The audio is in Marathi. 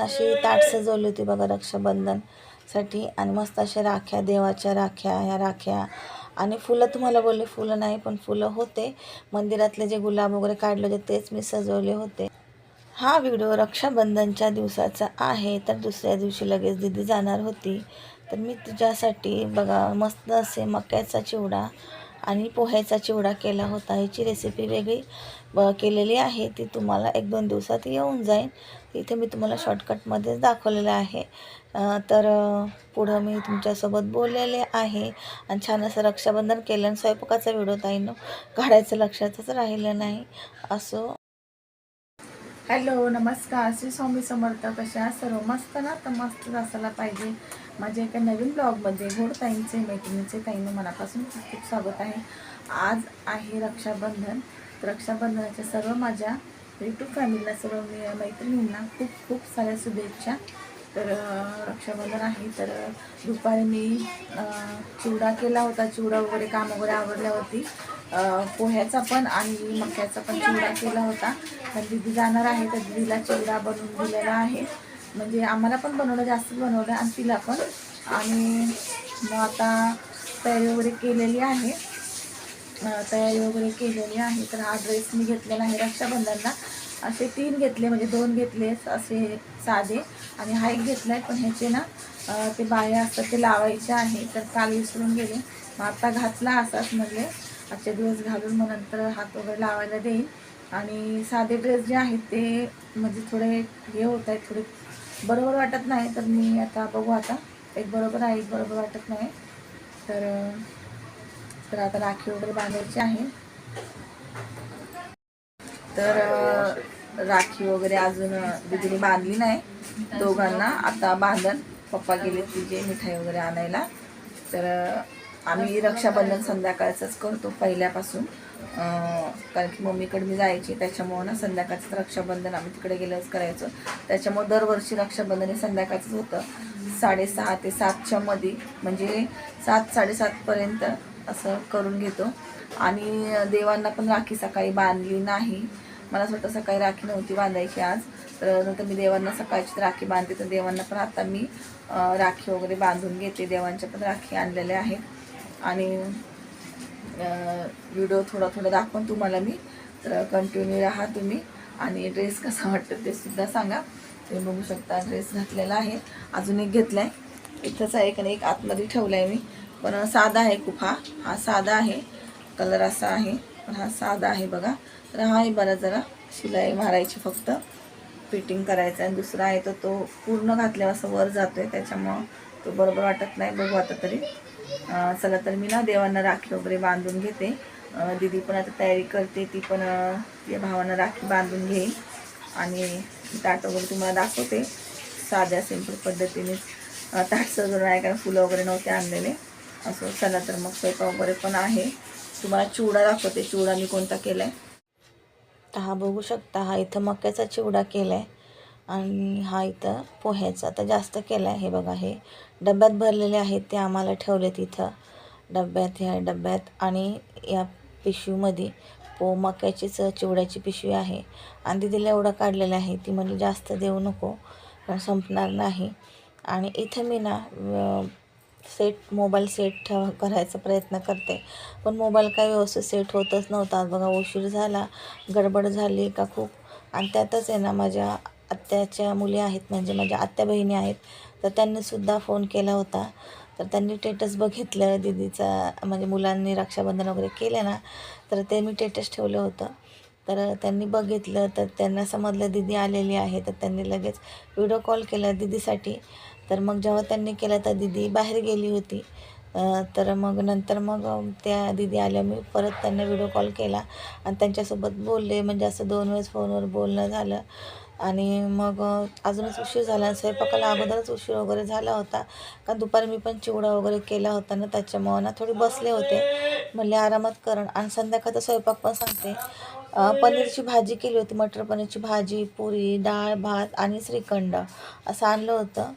अशी ताट सजवली होती बघा रक्षाबंधनसाठी. आणि मस्त अशा राख्या देवाच्या राख्या ह्या राख्या. आणि फुलं तुम्हाला बोलले फुलं नाही पण फुलं होते. मंदिरातले जे गुलाब वगैरे काढले होते तेच मी सजवले होते. हा व्हिडिओ रक्षाबंधनच्या दिवसाचा आहे. तर दुसऱ्या दिवशी लगेच दिदी जाणार होती. तर मी तुझ्यासाठी बघा मस्त असे मक्याचा चिवडा आणि पोह्याचा चिवडा केला होता. ह्याची रेसिपी वेगळी ब केलेली आहे. ती तुम्हाला एक दोन दिवसात येऊन जाईल. इथे मी तुम्हाला शॉर्टकटमध्येच दाखवलेलं आहे. तर पुढं मी तुमच्यासोबत बोललेले आहे. आणि छान असं रक्षाबंधन केलं आणि स्वयंपाकाचा व्हिडिओ ताईनं काढायचं लक्षातच राहिलं नाही. असो. हॅलो नमस्कार. श्री स्वामी समर्थ. कशा सर्व मस्त ना? तर मस्तच असायला पाहिजे. माझ्या एका नवीन ब्लॉगमध्ये गोड ताईंचे मैत्रिणीचे ताईंने मनापासून खूप खूप स्वागत आहे. आज आहे रक्षाबंधन. रक्षाबंधनाच्या सर्व माझ्या युट्यूब फॅमिलीला सर्व मी मैत्रिणींना खूप खूप साऱ्या शुभेच्छा. तर रक्षाबंधन आहे. तर दुपारी मी चिवडा केला होता. चिवडा वगैरे काम वगैरे आवडल्यावरती पोह्याचा पण आणि मक्याचा पण चिवडा केला होता. तर दिदी जाणार आहे. तर दिदीला चिवडा बनवून दिलेला आहे. म्हणजे आम्हाला पण बनवलं जास्त बनवलं आणि तिला पण. आणि मग आता तयारी वगैरे केलेली आहे. तयारी वगैरे केलेली आहे. तर हा ड्रेस मी घेतलेला आहे रक्षाबंधनला. असे तीन घेतले म्हणजे दोन घेतले असे साधे. आणि हा एक घेतला आहे पण ह्याचे ना ते बाया असतात ते लावायचे आहे. तर काल विसरून गेले. मग आता घातला असाच म्हणले आजचे दिवस घालून मग नंतर हात वगैरे लावायला देईल आणि साधे ड्रेस जे आहेत ते म्हणजे थोडे हे होत आहेत थोडे बरोबर वाटत नाही तर मी आता बघू आता. एक बरोबर आहे एक बरोबर वाटत नाही. तर तर आता राखी वगैरे बांधायची आहे. तर राखी वगैरे अजून दिदीने बांधली नाही. दोघांना आता बांधन. पप्पा गेले तिचे मिठाई वगैरे आणायला. तर आम्ही रक्षाबंधन संध्याकाळचंच करतो पहिल्यापासून. कारण की मम्मीकडे मी जायची त्याच्यामुळं ना संध्याकाळचं रक्षाबंधन आम्ही तिकडे गेलंच करायचो. त्याच्यामुळं दरवर्षी रक्षाबंधन हे संध्याकाळचंच होतं. साडेसहा ते सातच्या मध्ये म्हणजे सात साडेसातपर्यंत असं करून घेतो. आणि देवांना पण राखी सकाळी बांधली नाही. मला असं वाटतं सकाळी राखी नव्हती बांधायची आज. तर नंतर मी देवांना सकाळची राखी बांधते. तर देवांना पण आता मी राखी वगैरे बांधून घेते. देवांच्या पण राखी आणलेल्या आहेत. आणि व्हिडिओ थोडा थोडा दाखवून तुम्हाला मी. तर कंटिन्यू राहा तुम्ही. आणि ड्रेस कसा वाटतं ते सुद्धा सांगा. तुम्ही बघू शकता ड्रेस घातलेला आहे. अजून एक घेतला आहे इथंच आहे एक आणि एक आतमध्ये ठेवला आहे मी. पण साधा आहे खूप हा. हा साधा आहे. कलर असा आहे. पण हा साधा आहे बघा. तर हा आहे बरा जरा. शिलाई मारायची फक्त. फिटिंग करायचं आणि दुसरा आहे तर तो पूर्ण घातल्यावर असं वर जातो आहे त्याच्यामुळं तो बरोबर वाटत नाही. बघू आता तरी. चला तर मी ना देवांना राखी वगैरे बांधून घेते. दीदी पण आता तयारी करते ती पण या भावांना राखी बांधून घेईल आणि ताट वगैरे तुम्हाला दाखवते. साध्या सिंपल पद्धतीने ताट सजवून आहे कारण फुलं वगैरे नव्हते आणलेले. असं चला तर मग स्वयंपाक वगैरे पण आहे. तुम्हाला चिवडा दाखवते चिवडा मी कोणता केला आहे तर हा बघू शकता हा इथं मक्याचा चिवडा केला आहे आणि हा इथं पोह्याचा आता जास्त केला आहे हे बघा हे. डब्यात भरलेले आहेत ते आम्हाला ठेवले तिथं डब्यात ह्या डब्यात आणि या पिशवीमध्ये पो मक्याचीच चिवड्याची पिशवी आहे. आणि दिदीला एवढं काढलेलं आहे ती म्हणजे जास्त देऊ नको कारण संपणार नाही. आणि इथं मी ना सेट मोबाईल सेट ठेव करायचा प्रयत्न करते. पण मोबाईल काय व्यवस्थित सेट होतच नव्हता. बघा उशीर झाला गडबड झाली का खूप. आणि त्यातच आहे ना माझ्या आत्याच्या मुली आहेत म्हणजे माझ्या आत्या बहिणी आहेत तर त्यांनीसुद्धा फोन केला होता. तर त्यांनी टेटस बघितलं दीदीचा म्हणजे मुलांनी रक्षाबंधन वगैरे केलं ना तर ते मी टेटस ठेवलं होतं. तर त्यांनी बघितलं तर त्यांना समजलं दीदी आलेली आहे तर त्यांनी लगेच व्हिडिओ कॉल केला दीदीसाठी. तर मग जेव्हा त्यांनी केलं तर दीदी बाहेर गेली होती. तर मग नंतर मग त्या दीदी आल्या मी परत त्यांना व्हिडिओ कॉल केला. आणि त्यांच्यासोबत बोलले म्हणजे असं दोन वेळेस फोनवर बोलणं झालं. आणि मग अजूनच उशीर झाला आणि स्वयंपाकाला अगोदरच उशीर वगैरे झाला होता. कारण दुपारी मी पण चिवडा वगैरे केला होता ना त्याच्यामुळं ना थोडी बसले होते. म्हणले आरामात करण आणि संध्याकाळचा स्वयंपाक पण सांगते पनीरची भाजी केली होती मटर पनीरची भाजी पुरी डाळ भात आणि श्रीखंड असं आणलं होतं.